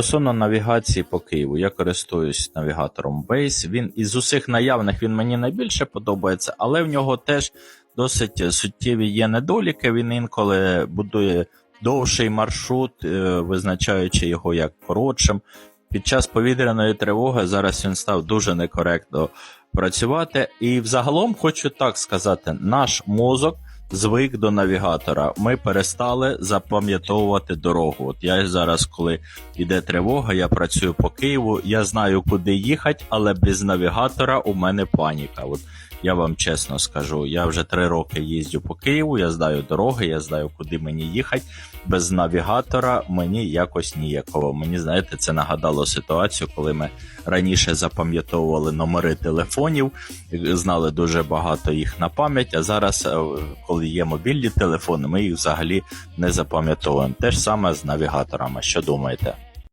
Стосовно навігації по Києву, я користуюсь навігатором Waze. Він із усіх наявних він мені найбільше подобається, але в нього теж досить суттєві є недоліки. Він інколи будує довший маршрут, е, визначаючи його як коротшим. Під час повітряної тривоги зараз він став дуже некоректно працювати. І взагалом хочу так сказати: наш мозок звик до навігатора. Ми перестали запам'ятовувати дорогу. От я зараз, коли йде тривога, я працюю по Києву, я знаю, куди їхати, але без навігатора у мене паніка. От я вам чесно скажу, я вже три роки їздю по Києву, я знаю дороги, я знаю, куди мені їхати. Без навігатора мені якось ніяково. Мені знаєте, це нагадало ситуацію, коли ми раніше запам'ятовували номери телефонів, знали дуже багато їх на пам'ять. А зараз, е, коли є мобільні телефони, ми їх взагалі не запам'ятовуємо. Те ж саме з навігаторами. Що думаєте?